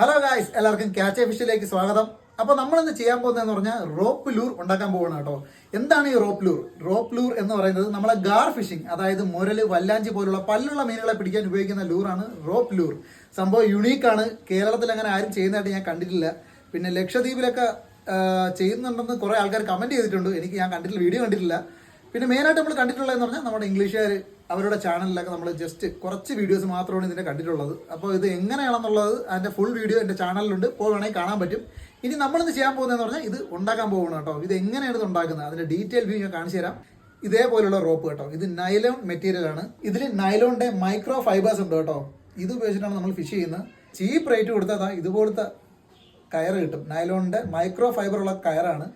Hello guys എല്ലാവർക്കും catch ഫിഷിലേക്ക് സ്വാഗതം. അപ്പോൾ നമ്മൾ ഇന്ന് ചെയ്യാൻ പോകുന്നതെന്ന് പറഞ്ഞാൽ റോപ്പ് ലൂർ ഉണ്ടാക്കാൻ പോകണം കേട്ടോ. എന്താണ് ഈ റോപ്പ് ലൂർ റോപ്പ് ലൂർ എന്ന് പറയുന്നത് നമ്മളെ ഗാർ ഫിഷിംഗ് അതായത് മുരൽ വല്ലാഞ്ചി പോലുള്ള പല്ലുള്ള മീനുകളെ പിടിക്കാൻ ഉപയോഗിക്കുന്ന ലൂറാണ് റോപ്പ് ലൂർ സംഭവം യുണീക്കാണ് കേരളത്തിൽ അങ്ങനെ ആരും ചെയ്യുന്നതായിട്ട് ഞാൻ കണ്ടിട്ടില്ല. പിന്നെ ലക്ഷദ്വീപിലൊക്കെ ചെയ്യുന്നുണ്ടെന്ന് കുറെ ആൾക്കാർ കമന്റ് ചെയ്തിട്ടുണ്ട്. എനിക്ക് ഞാൻ കണ്ടിട്ടില്ല വീഡിയോ കണ്ടിട്ടില്ല. പിന്നെ മെയിനായിട്ട് നമ്മൾ കണ്ടിട്ടുള്ളതെന്ന് പറഞ്ഞാൽ നമ്മുടെ ഇംഗ്ലീഷുകാർ അവരുടെ ചാനലിലൊക്കെ നമ്മൾ ജസ്റ്റ് കുറച്ച് വീഡിയോസ് മാത്രമാണ് ഇതിന്റെ കണ്ടിട്ടുള്ളത്. അപ്പോൾ ഇത് എങ്ങനെയാണെന്നുള്ളത് അതിന്റെ ഫുൾ വീഡിയോ എന്റെ ചാനലിലുണ്ട് ഇപ്പോൾ വേണമെങ്കിൽ കാണാൻ പറ്റും. ഇനി നമ്മളിന്ന് ചെയ്യാൻ പോകുന്നതെന്ന് പറഞ്ഞാൽ ഇത് ഉണ്ടാക്കാൻ പോകണം കേട്ടോ. ഇത് എങ്ങനെയാണ് ഇത് ഉണ്ടാക്കുന്നത്? അതിന്റെ ഡീറ്റെയിൽ വ്യൂ ഞാൻ കാണിച്ചു തരാം. ഇതേപോലെയുള്ള റോപ്പ് കേട്ടോ. ഇത് നൈലോൺ മെറ്റീരിയൽ ആണ്. ഇതിൽ നൈലോണിന്റെ മൈക്രോ ഫൈബേഴ്സ് ഉണ്ട് കേട്ടോ. ഇത് ഉപയോഗിച്ചിട്ടാണ് നമ്മൾ ഫിഷ് ചെയ്യുന്നത്. ചീപ്പ് റേറ്റ് കൊടുത്താൽ ഇതുപോലത്തെ കയർ കിട്ടും. നൈലോണിന്റെ മൈക്രോ ഫൈബർ ഉള്ള കയറാണ്.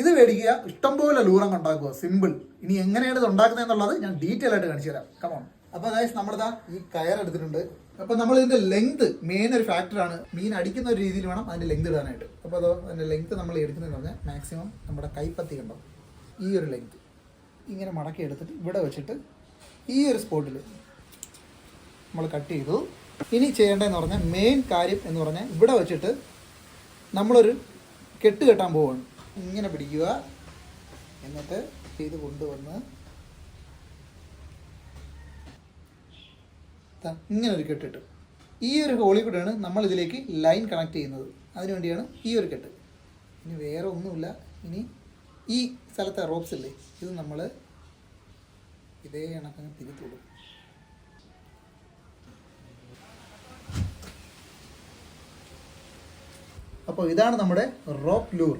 ഇത് മേടിക്കുക. ഇഷ്ടംപോലെ ലൂറങ്ങ് ഉണ്ടാക്കുക. സിമ്പിൾ ഇനി എങ്ങനെയാണ് ഇത് ഉണ്ടാക്കുന്നത് എന്നുള്ളത് ഞാൻ ഡീറ്റെയിൽ ആയിട്ട് കാണിച്ചു തരാം. കമോൺ അപ്പൊ അതായത് നമ്മളിതാ ഈ കയർ എടുത്തിട്ടുണ്ട്. അപ്പൊ നമ്മൾ ഇതിന്റെ ലെങ്ത് മെയിൻ ഒരു ഫാക്ടറാണ് മീൻ അടിക്കുന്ന ഒരു രീതിയിൽ വേണം അതിന്റെ ലെങ്ത് ഇടാനായിട്ട്. അപ്പൊ അതോ അതിന്റെ ലെങ്ത് നമ്മൾ എടുക്കുന്നതെന്ന് പറഞ്ഞാൽ മാക്സിമം നമ്മുടെ കൈപ്പത്തി കണ്ടോ? ഈ ഒരു ലെങ്ത് ഇങ്ങനെ മടക്കി എടുത്തിട്ട് ഇവിടെ വെച്ചിട്ട് ഈ ഒരു സ്പോട്ടിൽ നമ്മൾ കട്ട് ചെയ്തു. ഇനി ചെയ്യേണ്ടതെന്ന് പറഞ്ഞാൽ മെയിൻ കാര്യം എന്ന് പറഞ്ഞാൽ ഇവിടെ വെച്ചിട്ട് നമ്മളൊരു കെട്ട് കെട്ടാൻ പോവുകയാണ് ഇങ്ങനെ പിടിക്കുക. എന്നിട്ട് ഇത് കൊണ്ടുവന്ന് ഇങ്ങനെ ഒരു കെട്ടിട്ട്. ഈ ഒരു ഹോളിൽ കൂടെയാണ് നമ്മൾ ഇതിലേക്ക് ലൈൻ കണക്ട് ചെയ്യുന്നത്. അതിനുവേണ്ടിയാണ് ഈ ഒരു കെട്ട്. ഇനി വേറെ ഒന്നുമില്ല. ഇനി ഈ സ്ഥലത്തെ റോപ്സ് ഇല്ലേ ഇത് നമ്മൾ ഇതേ കണക്കങ്ങ് കൊടുക്കും അപ്പോൾ ഇതാണ് നമ്മുടെ റോപ്പ് ലൂർ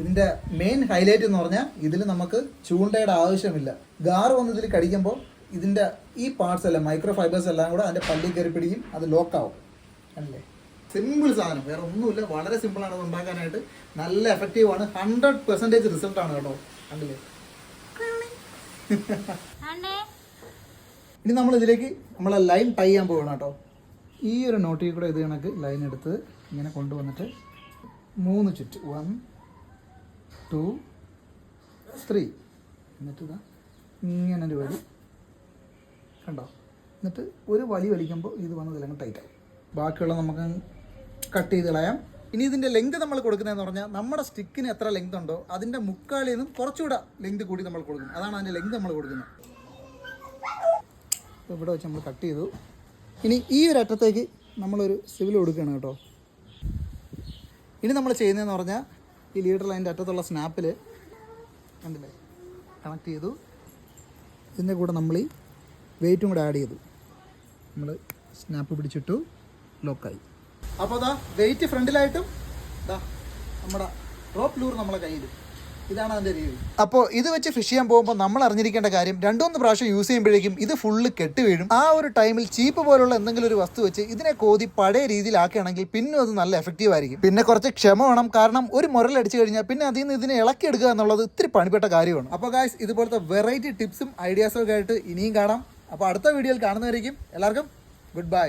ഇതിന്റെ മെയിൻ ഹൈലൈറ്റ് എന്ന് പറഞ്ഞാൽ ഇതിൽ നമുക്ക് ചൂണ്ടയുടെ ആവശ്യമില്ല. ഗാർ വന്ന് ഇതിൽ കടിക്കുമ്പോൾ ഇതിന്റെ ഈ പാർട്സ് എല്ലാം മൈക്രോ ഫൈബേഴ്സ് എല്ലാം കൂടെ അതിന്റെ പല്ലി കയറി പിടിക്കും അത് ലോക്കാവും അല്ലേ? സിമ്പിൾ സാധനം. വേറെ ഒന്നുമില്ല. വളരെ സിമ്പിളാണ് അത് ഉണ്ടാക്കാനായിട്ട്. നല്ല എഫക്റ്റീവാണ് ഹൺഡ്രഡ് പെർസെന്റേജ് ആണ് കേട്ടോ. കണ്ടില്ലേ? ഇനി നമ്മൾ ഇതിലേക്ക് നമ്മളെ ലൈൻ ടൈ ചെയ്യാൻ പോകണം കേട്ടോ. ഈ ഒരു നോട്ടിൽ കൂടെ ഇത് കണക്ക് ലൈൻ എടുത്ത് ഇങ്ങനെ കൊണ്ടുവന്നിട്ട് മൂന്ന് ചുറ്റ്. വൺ ടു ത്രീ എന്നിട്ട് ഇതാ ഇങ്ങനെ ഒരു വലി കണ്ടോ? എന്നിട്ട് ഒരു വലി വലിക്കുമ്പോൾ ഇത് വന്ന് ഇതിലങ്ങ് ടൈറ്റായി ബാക്കിയുള്ള നമുക്ക് കട്ട് ചെയ്ത് കളയാം. ഇനി ഇതിന്റെ ലെങ്ത് നമ്മൾ കൊടുക്കുന്നതെന്ന് പറഞ്ഞാൽ നമ്മുടെ സ്റ്റിക്കിന് എത്ര ലെങ്ത് ഉണ്ടോ അതിന്റെ മുക്കാലിൽ നിന്നും കുറച്ചുകൂടെ ലെങ്ത് കൂടി നമ്മൾ കൊടുക്കും അതാണ് അതിന്റെ ലെങ്ത് നമ്മൾ കൊടുക്കുന്നത്. ഇവിടെ വെച്ച് നമ്മൾ കട്ട് ചെയ്തു. ഇനി ഈ ഒരു അറ്റത്തേക്ക് നമ്മളൊരു സിവിൽ കൊടുക്കുകയാണ് കേട്ടോ. ഇനി നമ്മൾ ചെയ്യുന്നതെന്ന് പറഞ്ഞാൽ ഈ ലീഡർ ലൈന്റെ അറ്റത്തുള്ള സ്നാപ്പിൽ കണ്ടില്ലേ? കണക്ട് ചെയ്തു. ഇതിന്റെ കൂടെ നമ്മൾ ഈ വെയിറ്റും കൂടെ ആഡ് ചെയ്തു. നമ്മൾ സ്നാപ്പ് പിടിച്ചിട്ടു ലോക്കായി അപ്പോൾ അതാ വെയിറ്റ് ഫ്രണ്ടിലായിട്ടും ഇതാ നമ്മുടെ റോപ്പ് ലൂർ നമ്മളെ കയ്യിൽ ഇതാണ് അതിന്റെ രീതി. അപ്പോൾ ഇത് വെച്ച് ഫിഷ് ചെയ്യാൻ പോകുമ്പോൾ നമ്മൾ അറിഞ്ഞിരിക്കേണ്ട കാര്യം രണ്ടുമൂന്ന് പ്രാവശ്യം യൂസ് ചെയ്യുമ്പോഴേക്കും ഇത് ഫുള്ള് കെട്ട് വീഴും. ആ ഒരു ടൈമിൽ ചീപ്പ് പോലുള്ള എന്തെങ്കിലും ഒരു വസ്തു വെച്ച് ഇതിനെ കോതി പഴയ രീതിയിലാക്കുകയാണെങ്കിൽ പിന്നെ അത് നല്ല എഫക്റ്റീവ് ആയിരിക്കും. പിന്നെ കുറച്ച് ക്ഷമ വേണം. കാരണം ഒരു മുരലടിച്ചു കഴിഞ്ഞാൽ പിന്നെ അതിൽ നിന്ന് ഇതിനെ ഇളക്കി എടുക്കുക എന്നുള്ളത് ഇത്തിരി പണിപ്പെട്ട കാര്യമാണ്. അപ്പോൾ ഗായ്സ് ഇതുപോലത്തെ വെറൈറ്റി ടിപ്സും ഐഡിയാസും ഒക്കെ ആയിട്ട് ഇനിയും കാണാം. അപ്പോൾ അടുത്ത വീഡിയോയിൽ കാണുന്നവരേക്കും എല്ലാവർക്കും ഗുഡ് ബൈ